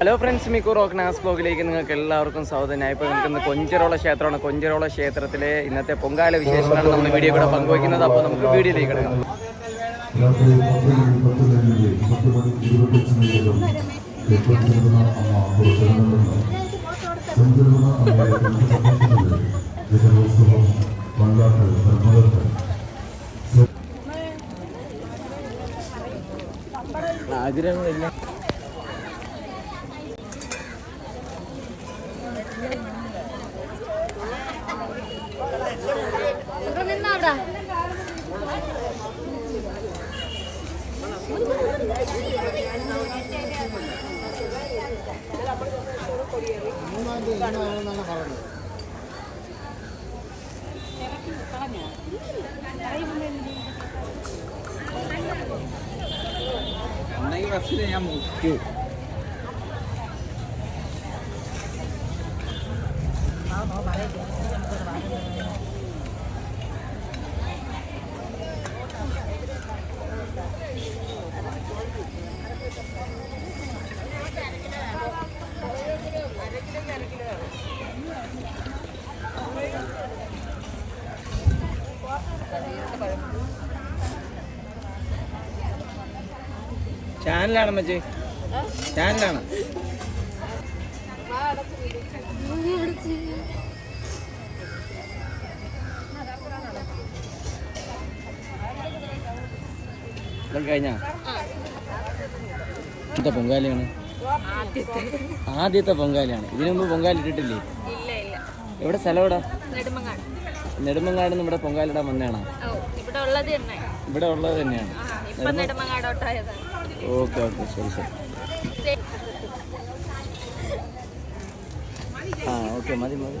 Hello friends മിക്കു റോക്ക് നാസ് ബ്ലോഗിലേക്ക് നിങ്ങൾക്ക് എല്ലാവർക്കും സ്വാഗതം. ഞാൻ ഇപ്പോൾ നിൽക്കുന്ന കൊഞ്ചിറോള ക്ഷേത്രമാണ്. കൊഞ്ചരോള ക്ഷേത്രത്തിലെ ഇന്നത്തെ പൊങ്കാല വിശേഷങ്ങളാണ് നമ്മൾ വീഡിയോ കൂടെ പങ്കുവയ്ക്കുന്നത്. അപ്പോൾ നമുക്ക് വീഡിയോയിലേക്ക് കിടക്കാം. മണി ഇരുപത്തഞ്ചിനേരം എപ്പോഴും അമ്മ പുറത്തിറങ്ങുന്നുണ്ട് ചെഞ്ചെറുന്ന അമ്മയെ സംരക്ഷിക്കുന്നത് ജനോത്സവം പണ്ടാട്ട് ധർമ്മകത്ത് ആഗ്രഹങ്ങളില്ല ഇവിടെ നിന്നവിടെ ഞാൻ മുഖ്യൂ ചാനലാണ് മച്ചേ? ചാനലാണ്? ഇതൊക്കെ കഴിഞ്ഞാ? ഇന്നത്തെ പൊങ്കാലയാണ്. ആദ്യത്തെ പൊങ്കാലയാണ്. ഇതിനു മുമ്പ് പൊങ്കാല ഇട്ടിട്ടില്ലേ? എവിടെ സ്ഥലം എവിടെ നെടുമങ്ങാട് നമ്മുടെ പൊങ്കാലിടാൻ വന്നതാണോ? ഇവിടെ ഉള്ളത് തന്നെയാണ്. നെടുമങ്ങാടോട്ടായതാണ്. ഓക്കെ ഓക്കെ ശരി ശരി. ആ ഓക്കെ മതി മതി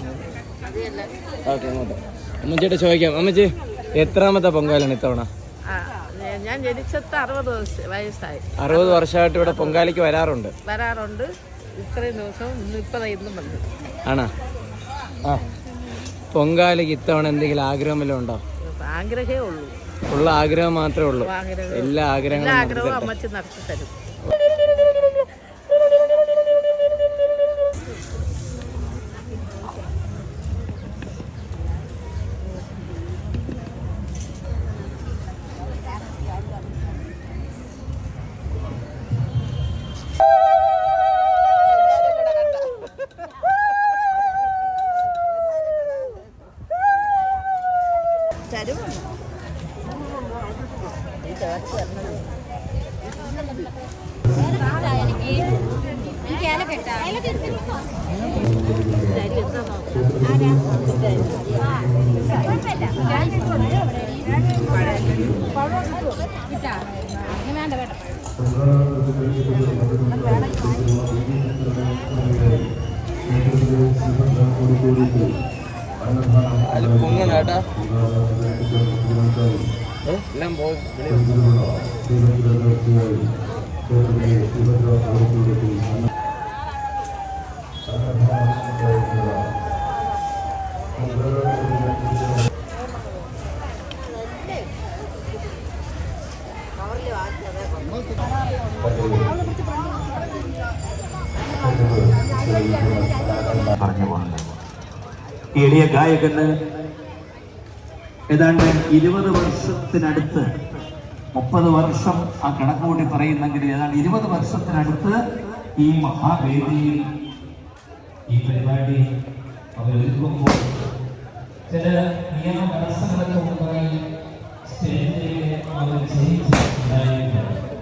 ഓക്കെ അങ്ങോട്ട്. അമ്മച്ചിട്ട് ചോദിക്കാം. അമ്മച്ചി എത്രാമത്തെ പൊങ്കാലാണ് ഇത്തവണ? ഞാൻ ജനിച്ചത് അറുപത് വയസ്സായി. അറുപത് വർഷമായിട്ട് ഇവിടെ പൊങ്കാലിക്ക് വരാറുണ്ട്. വരാറുണ്ട്. ഇത്രയും ദിവസവും ഇന്ന് ഇപ്പം ഇന്നും വന്നു. ആണോ? ആ. പൊങ്കാലിക്ക് ഇത്തവണ എന്തെങ്കിലും ആഗ്രഹം വല്ലതും ഉണ്ടോ? ആഗ്രഹമേ ഉള്ളൂ. ഉള്ള ആഗ്രഹം മാത്രമേ ഉള്ളൂ. എല്ലാ ആഗ്രഹങ്ങളും ആഗ്രഹവും അമ്മച്ചി നടത്തി തരും അതിൽ പൊങ്ങണം കേട്ടാ? എല്ലാം പോയി. എളിയ ഗായകന് ഏതാണ്ട് ഇരുപത് വർഷത്തിനടുത്ത് മുപ്പത് വർഷം ആ കണക്ക് കൂടി പറയുന്നെങ്കിൽ ഏതാണ്ട് ഇരുപത് വർഷത്തിനടുത്ത് ഈ മഹാവേദിയിൽ ഈ പരിപാടി അവരൊരുക്കുമ്പോൾ ചില നിയമ തടസ്സങ്ങളൊക്കെ ഉണ്ടായി സ്റ്റേജിലേക്ക് അവർ ജയിച്ചിട്ടുണ്ടായിരുന്നു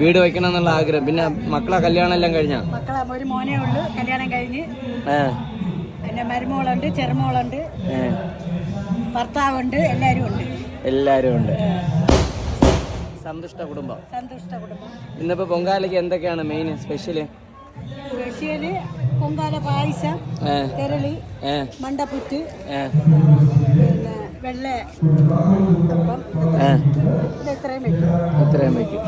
വീട് വെക്കണം എന്നുള്ള ആഗ്രഹം. പിന്നെ മക്കളെ കല്യാണം എല്ലാം കഴിഞ്ഞാ? മക്കളെ ഒരു മോനേ ഉള്ളൂ കല്യാണം കഴിഞ്ഞ്. ഏ പിന്നെ മരുമോളുണ്ട് ചെറുമോളുണ്ട്. ഏ. ഭർത്താവുണ്ട് എല്ലാരും ഉണ്ട്. എല്ലാരും ഉണ്ട്. സന്തുഷ്ട കുടുംബം. സന്തുഷ്ട കുടുംബം. ഇന്നിപ്പോ പൊങ്കാലയ്ക്ക് എന്തൊക്കെയാണ് മെയിൻ സ്പെഷ്യൽ സ്പെഷ്യൽ പൊങ്കാല പായസം തെരളി മണ്ടപ്പുറ്റ് പിന്നെ വെള്ള അപ്പം ഇത്രയും വയ്ക്കും ഇത്രയും വയ്ക്കും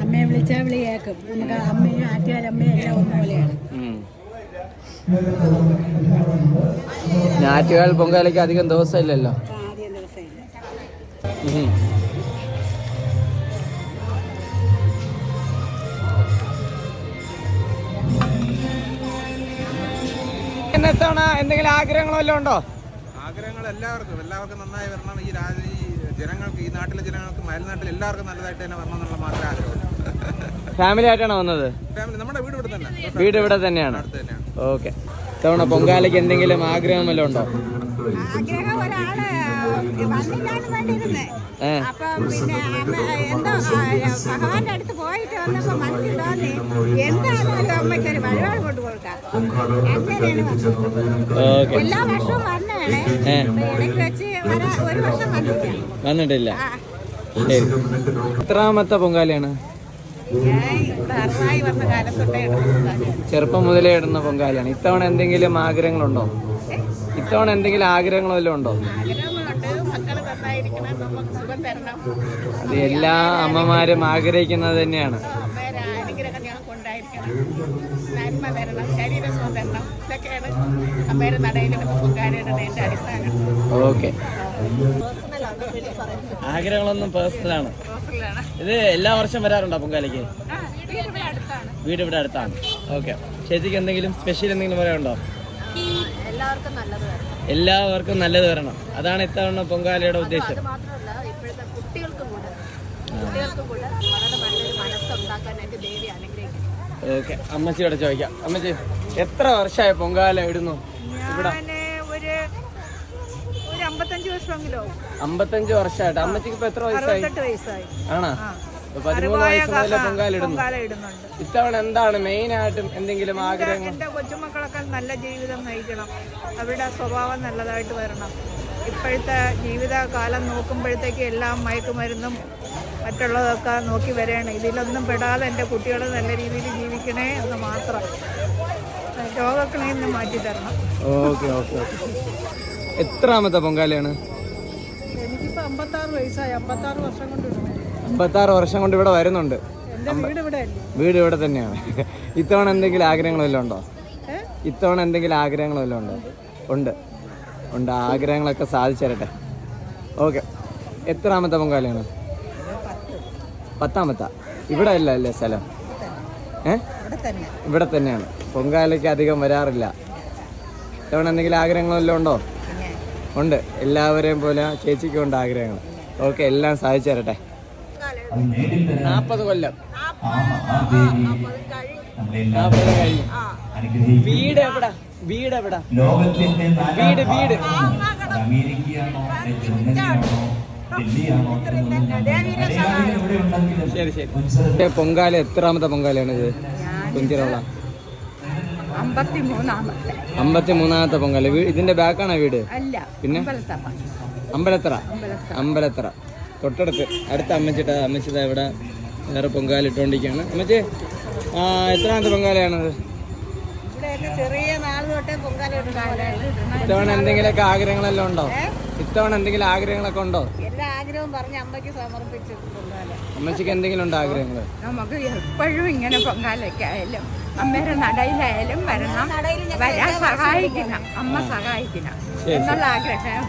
അമ്മയെ വിളിച്ചാൽ വിളി കേൾക്കും നമുക്ക് അമ്മയും ആറ്റുകാരമ്മയും എല്ലാം ഒന്നുപോലെയാണ്. ഞാറ്റുകാൽ പൊങ്കാലയ്ക്ക് അധികം ദിവസം ഇല്ലല്ലോ ആദ്യം ദിവസമില്ല. ഉം. പിന്നെ ഇത്തവണ എന്തെങ്കിലും ആഗ്രഹങ്ങളോ വല്ലതും ഉണ്ടോ? ആഗ്രഹങ്ങൾ എല്ലാവർക്കും. എല്ലാവർക്കും നന്നായി വരണം. ഈ രാജ്യ ഈ ജനങ്ങൾക്ക് ഈ നാട്ടിലെ ജനങ്ങൾക്ക് മയൽനാട്ടിൽ എല്ലാവർക്കും നല്ലതായിട്ട് തന്നെ വരണം എന്നുള്ള മാത്രമേ ആഗ്രഹമുള്ളൂ. ഫാമിലി ആയിട്ടാണോ വന്നത്? ഫാമിലി നമ്മുടെ വീട് ഇവിടെ തന്നെ. വീട് ഇവിടെ തന്നെയാണ്. അടുത്ത് തന്നെയാണ്. ഓക്കെ ഇത്തവണ പൊങ്കാലയ്ക്ക് എന്തെങ്കിലും ആഗ്രഹം വല്ലതും ഉണ്ടോ? ആഗ്രഹം ഒരാൾ അപ്പം പിന്നെ എന്തോ ഭഗവാന്റെ അടുത്ത് പോയിട്ട് വന്നപ്പോ മനസ്സിൽ തോന്നി എന്തായാലും അമ്മയ്ക്ക് ഒരു വഴിപാട് കൊണ്ട് കൊടുക്കാം. ഓക്കെ എല്ലാ വർഷവും വന്നതാണ്. ഇടയ്ക്ക് വെച്ച് വന്നിട്ടില്ല. എത്രാമത്തെ പൊങ്കാലയാണ്? ചെറുപ്പം മുതലേ ഇടുന്ന പൊങ്കാലയാണ്. ഇത്തവണ എന്തെങ്കിലും ആഗ്രഹങ്ങളുണ്ടോ? ഇത്തവണ എന്തെങ്കിലും ആഗ്രഹങ്ങളോ വല്ലതും ഉണ്ടോ? അത് എല്ലാ അമ്മമാരും ആഗ്രഹിക്കുന്നത് തന്നെയാണ്. ഓക്കെ. ആഗ്രഹങ്ങളൊന്നും പേഴ്സണലാണ് ഇത് എല്ലാ വർഷം വരാറുണ്ടോ പൊങ്കാലയ്ക്ക്? വീട് ഇവിടെ അടുത്താണ്. ഓക്കെ ചേച്ചിക്ക് എന്തെങ്കിലും സ്പെഷ്യൽ എന്തെങ്കിലും പറയാനുണ്ടോ? എല്ലാവർക്കും നല്ലത് വരണം. അതാണ് ഇത്തവണ പൊങ്കാലയുടെ ഉദ്ദേശം. അത് മാത്രമല്ല ഇപ്പോഴത്തെ കുട്ടികൾക്കും കൂടെ കുട്ടികൾക്കും കൂടെ വളരെ നല്ലൊരു മനസ്സുണ്ടാക്കാനായിട്ട് ദേവി അനുഗ്രഹിക്കുന്നു. ഓക്കെ അമ്മച്ചിയോടെ ചോദിക്കാം. അമ്മച്ചി എത്ര വർഷമായി പൊങ്കാല ഇടുന്നു? ഇവിടെ. അമ്പത്തഞ്ച് വർഷമെങ്കിലോ? അമ്പത്തഞ്ച് വർഷമായിട്ട്. അമ്മച്ചിക്ക് ഇപ്പൊ എത്ര വയസ്സായി? വയസ്സായി. ആണോ? പതിമൂന്ന് വയസ്സ് മുതലേ പൊങ്കാല ഇടുന്നു ഇടുന്നുണ്ട് ഇത്തവണ എന്താണ് മെയിൻ ആയിട്ടും എന്തെങ്കിലും ആഗ്രഹം എന്റെ കൊച്ചുമക്കളൊക്കെ നല്ല ജീവിതം നയിക്കണം. അവരുടെ സ്വഭാവം നല്ലതായിട്ട് വരണം. ഇപ്പോഴത്തെ ജീവിതകാലം നോക്കുമ്പോഴത്തേക്ക് എല്ലാം മയക്കുമരുന്നും മറ്റുള്ളതൊക്കെ നോക്കി വരണം. ഇതിലൊന്നും പെടാതെ എന്റെ കുട്ടികൾ നല്ല രീതിയിൽ ജീവിക്കണേ എന്ന് മാത്രം. രോഗക്കളിൽ നിന്ന് മാറ്റി തരണം ഓക്കെ ഓക്കെ. എത്രാമത്തെ പൊങ്കാലയാണ്? അമ്പത്താറ് വർഷം കൊണ്ട് ഇവിടെ വരുന്നുണ്ട്. വീട് ഇവിടെ തന്നെയാണ്. ഇത്തവണ എന്തെങ്കിലും ആഗ്രഹങ്ങൾ വല്ലതും ഉണ്ടോ? ഇത്തവണ എന്തെങ്കിലും ആഗ്രഹങ്ങൾ വല്ലതും ഉണ്ടോ? ഉണ്ട്. ഉണ്ട്. ആഗ്രഹങ്ങളൊക്കെ സാധിച്ചരട്ടെ ഓക്കെ. എത്രാമത്തെ പൊങ്കാലയാണ്? പത്താമത്തെ. ഇവിടെ അല്ല അല്ലേ സ്ഥലം? ഏ? ഇവിടെ തന്നെയാണ്. പൊങ്കാലയ്ക്ക് അധികം വരാറില്ല. ഇത്തവണ എന്തെങ്കിലും ആഗ്രഹങ്ങളെല്ലാം ഉണ്ടോ? ഉണ്ട്. എല്ലാവരെയും പോലെ ചേച്ചിക്കും ഉണ്ട് ആഗ്രഹങ്ങൾ. ഓക്കെ എല്ലാം സാധിച്ചു തരട്ടെ. നാൽപ്പത് കൊല്ലം. നാൽപ്പത് കഴിഞ്ഞു വീട് എവിടാ? വീട് എവിടാ? വീട്, വീട്. ശരി ശരി. പൊങ്കാല എത്രാമത്തെ പൊങ്കാലയാണ് ഇത് കുഞ്ചിറോള. അമ്പത്തി മൂന്നാമത്തെ പൊങ്കൽ ഇതിന്റെ ബാക്കാണോ വീട്? അല്ല പിന്നെ? അമ്പലത്തറ. അമ്പലത്തറ? തൊട്ടടുത്ത് അടുത്ത അമ്മച്ചിട്ട അമ്മച്ചിത ഇവിടെ വേറെ പൊങ്കാല ഇട്ടുകൊണ്ടിരിക്കുകയാണ് അമ്മച്ചി ആ എത്രാമത്തെ പൊങ്കാലയാണത് ഇത്തവണ എന്തെങ്കിലുമൊക്കെ ആഗ്രഹങ്ങളെല്ലാം ഉണ്ടോ? ഇത്തവണ എന്തെങ്കിലും ആഗ്രഹങ്ങളൊക്കെ ഉണ്ടോ? എല്ലാ ആഗ്രഹവും പറഞ്ഞ് അമ്മയ്ക്ക് സമർപ്പിച്ചു അമ്മച്ചിക്ക് എന്തെങ്കിലും ഉണ്ടോ ആഗ്രഹങ്ങൾ നമുക്ക് എപ്പോഴും ഇങ്ങനെ പൊങ്കാലയ്ക്കായാലും അമ്മയുടെ നടയിലായാലും വരണം. വരാൻ സഹായിക്കണം. അമ്മ സഹായിക്കണം എന്നുള്ള ആഗ്രഹം